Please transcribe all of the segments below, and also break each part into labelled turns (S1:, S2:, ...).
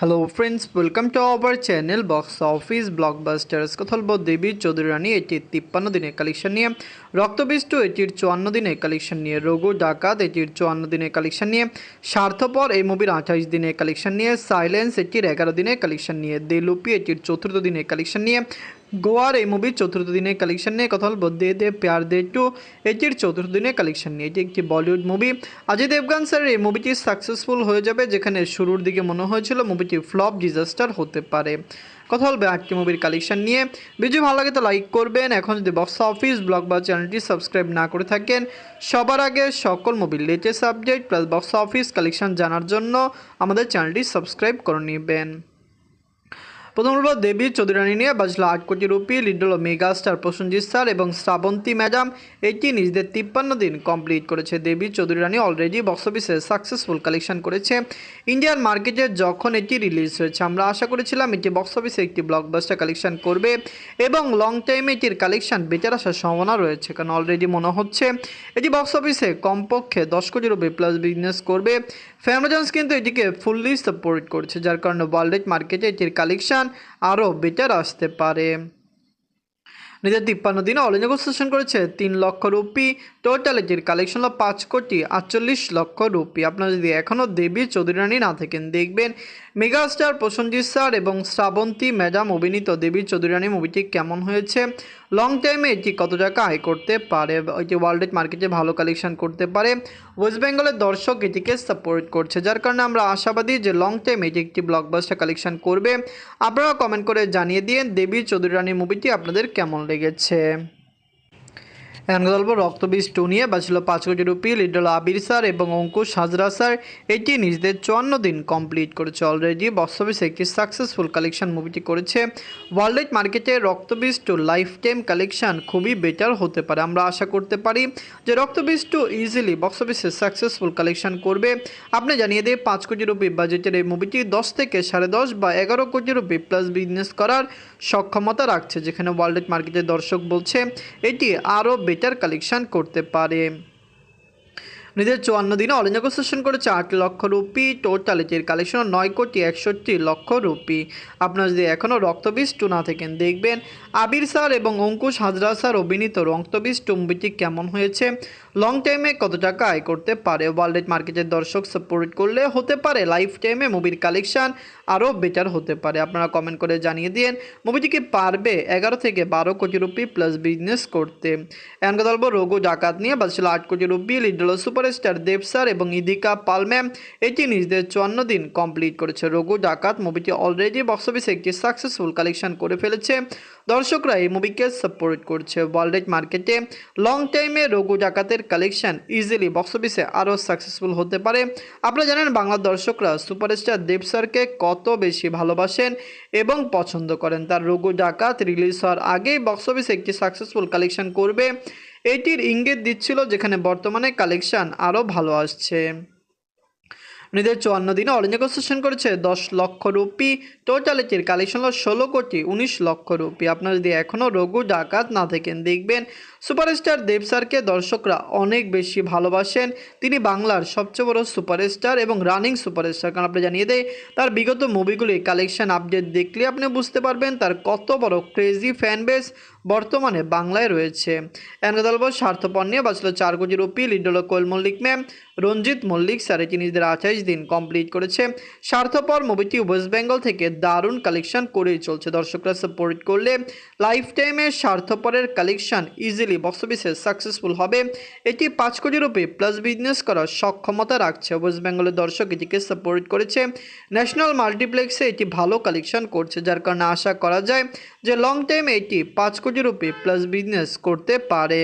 S1: Hello friends welcome to our channel box office blockbusters কথা বলব দেবী চৌধুরী এটির তিপ্পান্ন দিনের কালেকশন নিয়ে রক্তবিষ্টু এটির চুয়ান্ন দিনের কালেকশন নিয়ে রঘু ডাকাত এটির চুয়ান্ন দিনের কালেকশন নিয়ে স্বার্থপর এই মুভির আঠাইশ দিনের কালেকশন নিয়ে সাইলেন্স এটির এগারো দিনের কালেকশন নিয়ে দেলুপি এটির চতুর্থ দিনের কালেকশন নিয়ে গোয়ার এই মুভির চতুর্থ দিনের কালেকশন নিয়ে কথা বলব। দে দে প্যার দে টু এটির চতুর্থ দিনের কালেকশন নিয়ে। এটি একটি বলিউড মুভি অজয় দেবগান স্যারের এই মুভিটি সাকসেসফুল হয়ে যাবে, যেখানে শুরুর দিকে মনে হয়েছিল মুভিটি ফ্লপ ডিজাস্টার হতে পারে। কথা বলবে আটটি মুভির কালেকশন নিয়ে। ভিডিও ভালো লাগে তো লাইক করবেন। এখন যদি বক্স অফিস ব্লগ বা চ্যানেলটি সাবস্ক্রাইব না করে থাকেন, সবার আগে সকল মুভির latest update plus box office collection জানার জন্য আমাদের চ্যানেলটি সাবস্ক্রাইব করে নেবেন। প্রথম হলো দেবী, চৌধুরানী নিয়ে বাজলো আট কোটি রুপি লিড হলো মেগা স্টার প্রসেনজিৎ স্যার এবং শ্রাবন্তী ম্যাডাম। এটি নিজেদের তিপ্পান্ন দিন কমপ্লিট করেছে। দেবী, চৌধুরানী অলরেডি বক্স অফিসে সাকসেসফুল কালেকশন করেছে। ইন্ডিয়ান মার্কেটে যখন এটি রিলিজ হয়েছে, আমরা আশা করেছিলাম এটি বক্স অফিসে একটি ব্লকবাস্টার কালেকশন করবে এবং লং টাইমে এটির কালেকশন বেটার আসার সম্ভাবনা রয়েছে, কারণ অলরেডি মনে হচ্ছে এটি বক্স অফিসে কমপক্ষে দশ কোটি রুপি প্লাস বিজনেস করবে। ফ্যামাজন্স কিন্তু এটিকে ফুললি সাপোর্ট করছে, যার কারণে ওয়ার্ল্ড মার্কেটে এটির কালেকশন আরও বেটার আসতে পারে। নিজের তিপ্পান্ন দিনে অল শোষণ করেছে তিন লক্ষ রুপি টোটাল এটির কালেকশন হলো পাঁচ কোটি আটচল্লিশ লক্ষ রুপি। আপনারা যদি এখনও দেবী চৌধুরী রানী না থাকেন, দেখবেন মেগাস্টার প্রসেনজিৎ স্যার এবং শ্রাবন্তী ম্যাডাম অভিনীত দেবী চৌধুরী রানী মুভিটি কেমন হয়েছে? লং টাইমে এটি কত টাকা আয় করতে পারে? এটি ওয়ার্ল্ড মার্কেটে ভালো কালেকশন করতে পারে? ওয়েস্ট বেঙ্গলের দর্শক এটিকে সাপোর্ট করছে, যার কারণে আমরা আশাবাদী যে লং টাইম এটি একটি ব্লকবাস্টার কালেকশন করবে। আপনারা কমেন্ট করে জানিয়ে দিন দেবী চৌধুরী রানী মুভিটি আপনাদের কেমন লেগেছে। এখন গল্প রক্তবীজ টু নিয়ে বাঁচল পাঁচ কোটি রুপি, লিডল আবির স্যার এবং অঙ্কুশ হাজরা স্যার। এটি নিজেদের চুয়ান্ন দিন কমপ্লিট করেছে অলরেডি বক্স অফিসে একটি সাকসেসফুল কালেকশন মুভিটি করেছে। ওয়ার্ল্ড মার্কেটে Raktabeej two life time collection খুবই বেটার হতে পারে। আমরা আশা করতে পারি যে রক্তবীজ টু ইজিলি বক্স অফিসে সাকসেসফুল কালেকশন করবে। আপনি জানিয়ে দিয়ে পাঁচ কোটি রুপি বাজেটের এই মুভিটি দশ থেকে সাড়ে দশ বা এগারো কোটি রুপি প্লাস বিজনেস করার সক্ষমতা রাখছে, যেখানে ওয়ার্ল্ড মার্কেটের দর্শক বলছে, এটি আরও বেটার কালেকশন করতে পারে। নিজের চুয়ান্ন দিনে অল নেগোসিয়েশন করেছে আট লক্ষ রুপি টোটাল এটির কালেকশন নয় কোটি একষট্টি লক্ষ রুপি। আপনারা যদি এখনও রক্তবীজ টু না থাকেন, দেখবেন আবির স্যার এবং অঙ্কুশ হাজরা স্যার অভিনীত রক্তবীজ টু মুভিটি কেমন হয়েছে? লং টাইমে কত টাকা আয় করতে পারে? ওয়ার্ল্ড মার্কেটের দর্শক সাপোর্ট করলে হতে পারে লাইফ টাইমে মুভির কালেকশন আরও বেটার হতে পারে। আপনারা কমেন্ট করে জানিয়ে দিন মুভিটি কি পারবে এগারো থেকে বারো কোটি রুপি প্লাস বিজনেস করতে? বলব রঘু ডাকাত নিয়ে বাজছিল আট কোটি রুপি লিডল সুপারস্টার দেব স্যার এবং ইদিকা পাল ম্যাম এটি নিজেদের চুয়ান্ন দিন কমপ্লিট করেছে। রঘু ডাকাত মুভিটি অলরেডি বক্স অফিসে একটি সাকসেসফুল কালেকশন করে ফেলেছে। দর্শকরা এই মুভিকে সাপোর্ট করছে। ওয়ার্ল্ড মার্কেটে লং টাইমে রঘু ডাকাতের কালেকশন ইজিলি বক্স অফিসে আরও সাকসেসফুল হতে পারে। আপনারা জানেন বাংলার দর্শকরা সুপারস্টার দেব স্যারকে কত বেশি ভালোবাসেন এবং পছন্দ করেন। তার রঘু ডাকাত রিলিজ হওয়ার আগেই বক্স অফিসে একটি সাকসেসফুল কালেকশন করবে। এটির ইঙ্গিত দিচ্ছিল যেখানে বর্তমানে কালেকশন আরও ভালো আসছে। নিজের চুয়ান্ন দিনে অরেঞ্জ নেগোসিয়েশন করেছে দশ লক্ষ রুপি। টোটাল এটির কালেকশন হলো ষোলো কোটি উনিশ লক্ষ রুপি। আপনারা যদি এখনও রঘু ডাকাত না থাকেন, দেখবেন সুপারস্টার দেব স্যারকে দর্শকরা অনেক বেশি ভালোবাসেন। তিনি বাংলার সবচেয়ে বড় সুপারস্টার এবং রানিং সুপারস্টার। কারণ আপনি জানিয়ে দেয় তার বিগত মুভিগুলি, কালেকশন আপডেট দেখলে আপনি বুঝতে পারবেন তার কত বড় ক্রেজি ফ্যান বেস বর্তমানে বাংলায় রয়েছে। এনগদলব স্বার্থপর নিয়ে বাঁচল চার কোটি রুপি। লিড হলো কোয়েল মল্লিক ম্যাম রঞ্জিত মল্লিক স্যার এটি নিজেদের আঠাইশ দিন কমপ্লিট করেছে। স্বার্থপর মুভিটি ওয়েস্ট বেঙ্গল থেকে দারুণ কালেকশন করেই চলছে। দর্শকরা সাপোর্ট করলে লাইফ টাইমে স্বার্থপরের কালেকশন ইজিলি বক্স অফিসে সাকসেসফুল হবে। এটি পাঁচ কোটি রুপি প্লাস বিজনেস করার সক্ষমতা রাখছে। ওয়েস্ট বেঙ্গলের দর্শক এটিকে সাপোর্ট করেছে। ন্যাশনাল মাল্টিপ্লেক্সে এটি ভালো কালেকশন করছে, যার কারণে আশা করা যায় যে লং টাইমে এটি পাঁচ কোটি রুপি প্লাস বিজনেস করতে পারে।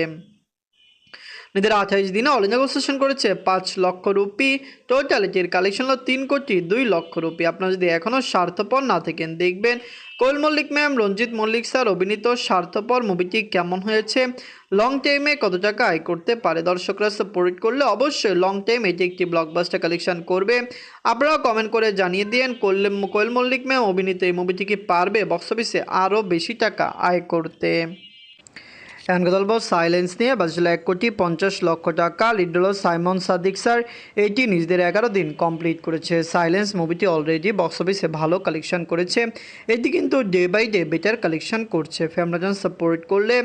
S1: নিজের আঠাইশ দিনে অল নেগোসিয়েশন করেছে, পাঁচ লক্ষ রুপি। টোটাল এটির কালেকশন হলো তিন কোটি দুই লক্ষ রুপি। আপনারা যদি এখনও স্বার্থপর না থাকেন, দেখবেন কোয়েল মল্লিক ম্যাম রঞ্জিত মল্লিক স্যার অভিনীত স্বার্থপর মুভিটি কেমন হয়েছে? লং টাইমে কত টাকা আয় করতে পারে? দর্শকরা সাপোর্ট করলে অবশ্যই লং টাইম এটি একটি ব্লকবাস্টার কালেকশন করবে। আপনারাও কমেন্ট করে জানিয়ে দিন কোয়েল মল্লিক ম্যাম অভিনীত এই মুভিটি কি পারবে? বক্স অফিসে আরও বেশি টাকা আয় করতে। এখন সাইলেন্স নিয়ে বাজছিল এক কোটি পঞ্চাশ লক্ষ টাকা। লিড হলো সাইমন সাদিক স্যার এটি নিজেদের এগারো দিন কমপ্লিট করেছে। সাইলেন্স মুভিটি অলরেডি বক্স অফিসে ভালো কালেকশন করেছে। এটি কিন্তু day by day better collection করছে। ফ্যামরাজন সাপোর্ট করলে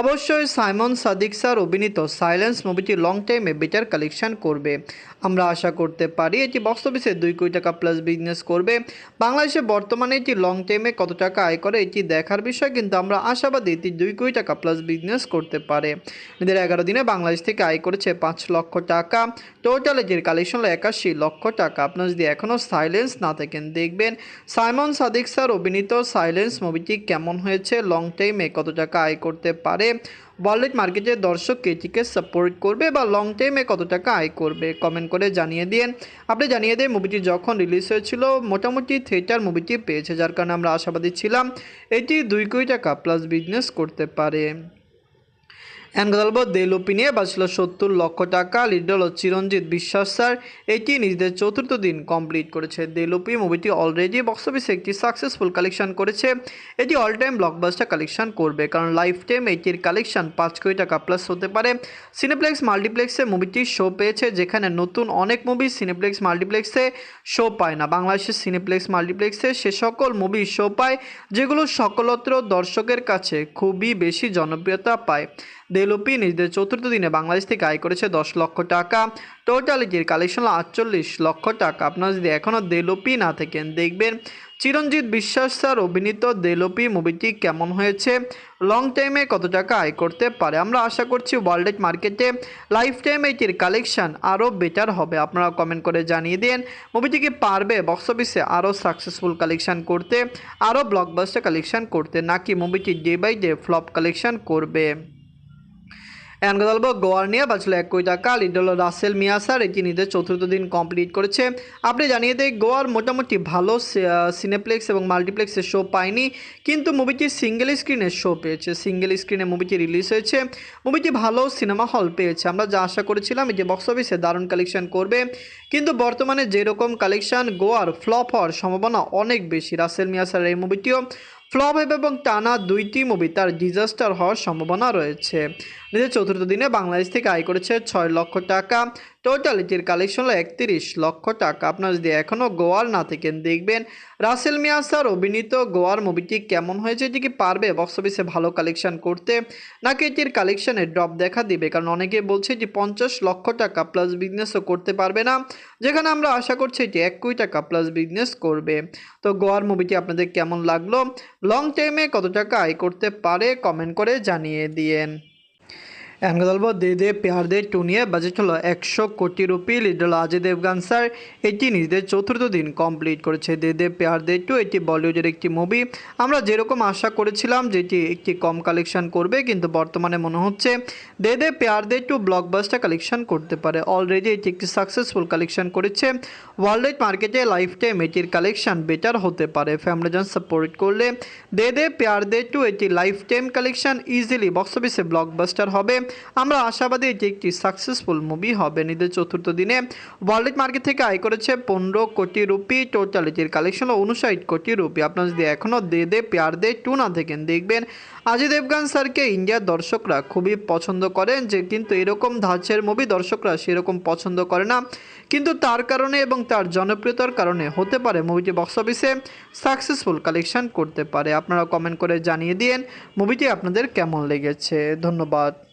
S1: অবশ্যই সাইমন সাদিক স্যার অভিনীত সাইলেন্স মুভিটি লং টাইমে বেটার কালেকশন করবে। আমরা আশা করতে পারি এটি বক্স অফিসে দুই কোটি টাকা প্লাস বিজনেস করবে। বাংলাদেশে বর্তমানে এটি লং টাইমে কত টাকা আয় করে এটি দেখার বিষয়, কিন্তু আমরা আশাবাদী এটি দুই কোটি টাকা প্লাস বিজনেস করতে পারে। এদের এগারো দিনে বাংলাদেশ থেকে আয় করেছে পাঁচ লক্ষ টাকা। টোটাল এটির কালেকশন হলো একাশি লক্ষ টাকা। আপনার যদি এখনও সাইলেন্স না থাকেন, দেখবেন সাইমন সাদিক স্যার অভিনীত সাইলেন্স মুভিটি কেমন হয়েছে লং টাইমে কত টাকা আয় করতে পারে ওয়ার্ল্ড মার্কেটে দর্শক এটিকে সাপোর্ট করবে বা লং টাইমে কত টাকা আয় করবে কমেন্ট করে জানিয়ে দিন। আপনি জানিয়ে দেন মুভিটি যখন রিলিজ হয়েছিল, মোটামুটি থিয়েটার মুভিটি পেয়েছে, যার কারণে আমরা আশাবাদী ছিলাম, এটি দুই কোটি টাকা প্লাস বিজনেস করতে পারে। এন কথা বলব দেলোপি নিয়ে বাঁচল সত্তর লক্ষ টাকা। লিডল চিরঞ্জিত বিশ্বাস স্যার। এটি নিজেদের চতুর্থ দিন কমপ্লিট করেছে। দেলোপি মুভিটি অলরেডি বক্স অফিসে একটি সাকসেসফুল কালেকশন করেছে। এটি অল টাইম ব্লকবাস্টার কালেকশন করবে, কারণ লাইফ টাইম এটির কালেকশন পাঁচ কোটি টাকা প্লাস হতে পারে। সিনেপ্লেক্স মাল্টিপ্লেক্সে মুভিটি শো পেয়েছে, যেখানে নতুন অনেক মুভি সিনেপ্লেক্স মাল্টিপ্লেক্সে শো পায় না। বাংলাদেশের সিনেপ্লেক্স মাল্টিপ্লেক্সে সে সকল মুভি শো পায়, যেগুলো সকলত্র দর্শকের কাছে খুবই বেশি জনপ্রিয়তা পায়। দেলোপি নিজেদের চতুর্থ দিনে বাংলাদেশ থেকে আয় করেছে দশ লক্ষ টাকা। টোটালিটির কালেকশন আটচল্লিশ লক্ষ টাকা। আপনারা যদি এখনও দেলোপি না থাকেন, দেখবেন চিরঞ্জিত বিশ্বাস স্যার অভিনীত দেলোপি মুভিটি কেমন হয়েছে? লং টাইমে কত টাকা আয় করতে পারে? আমরা আশা করছি ওয়ার্ল্ড মার্কেটে লাইফ টাইম এটির কালেকশন আরও বেটার হবে। আপনারা কমেন্ট করে জানিয়ে দিন। মুভিটি কি পারবে বক্স অফিসে আরও সাকসেসফুল কালেকশন করতে আরও ব্লকবাস্টার কালেকশন করতে, নাকি মুভিটি day by day flop collection করবে? এখন গোয়ার নিয়ে বাঁচলো এক কোটি টাকা লিডল রাসেল মিয়া স্যার এটি নিজের চতুর্থ দিন কমপ্লিট করেছে। আপনি জানিয়ে দেয় গোয়ার মোটামুটি ভালো সিনেপ্লেক্স এবং মাল্টিপ্লেক্সের শো পায়নি কিন্তু মুভিটি সিঙ্গেল স্ক্রিনের শো পেয়েছে। সিঙ্গেল স্ক্রিনে মুভিটি রিলিজ হয়েছে। মুভিটি ভালো সিনেমা হল পেয়েছে। আমরা যা আশা করেছিলাম যে বক্স অফিসে দারুণ কালেকশন করবে। কিন্তু বর্তমানে যেরকম কালেকশন গোয়ার ফ্লপ হওয়ার সম্ভাবনা অনেক বেশি। রাসেল মিয়া স্যারের এই মুভিটিও ফ্লপ হবে এবং টানা দুইটি মুভি তার ডিজাস্টার হওয়ার সম্ভাবনা রয়েছে। নিজের চতুর্থ দিনে বাংলাদেশ থেকে আয় করেছে ছয় লক্ষ টাকা। টোটাল এটির কালেকশন হলো একত্রিশ লক্ষ টাকা। আপনার যদি এখনও গোয়ার না থাকেন, দেখবেন রাসেল মিয়া স্যার অভিনীত গোয়ার মুভিটি কেমন হয়েছে, এটি কি পারবে বক্স অফিসে ভালো কালেকশন করতে? নাকি এটির কালেকশনে ড্রপ দেখা দিবে? কারণ অনেকে বলছে যে পঞ্চাশ লক্ষ টাকা প্লাস বিজনেসও করতে পারবে না। যেখানে আমরা আশা করছি এটি এক কোটি টাকা প্লাস বিজনেস করবে। তো গোয়ার মুভিটি আপনাদের কেমন লাগল? লং টাইমে কত টাকা আয় করতে পারে? কমেন্ট করে জানিয়ে দিয়েন। বলব, দে দে পেয়ার দে টু নিয়ে বাজেট হলো একশো কোটি রুপি লিড হলো অজয় দেবগান স্যার এটি নিজেদের চতুর্থ দিন কমপ্লিট করেছে। দে দে পেয়ার দে টু এটি বলিউডের একটি মুভি আমরা যেরকম আশা করেছিলাম যে এটি একটি কম কালেকশন করবে, কিন্তু বর্তমানে মনে হচ্ছে De De Pyaar De two blockbuster collection করতে পারে। অলরেডি এটি একটি সাকসেসফুল কালেকশন করেছে। ওয়ার্ল্ড মার্কেটে লাইফ টাইম এটির কালেকশন বেটার হতে পারে। ফ্যামিলিজন সাপোর্ট করলে দে দে পেয়ার দে টু এটি life time collection easily box অফিসে ব্লকবাস্টার হবে। আমরা আশাবাদী এটি একটি সাকসেসফুল মুভি হবে। নিজের চতুর্থ দিনে ওয়ার্ল্ড মার্কেট থেকে আয় করেছে পনেরো কোটি রুপি। টোটাল এটির কালেকশন উনষাট কোটি রুপি। আপনার যদি এখনও দে দে পেয়ার দে টু না থাকেন দেখবেন অজয় দেবগান স্যারকে ইন্ডিয়ার দর্শকরা খুবই পছন্দ করেন যে, কিন্তু এরকম ধাঁচের মুভি দর্শকরা সেরকম পছন্দ করে না। কিন্তু তার কারণে এবং তার জনপ্রিয়তার কারণে হতে পারে মুভিটি বক্স অফিসে সাকসেসফুল কালেকশন করতে পারে। আপনারা কমেন্ট করে জানিয়ে দিন মুভিটি আপনাদের কেমন লেগেছে। ধন্যবাদ।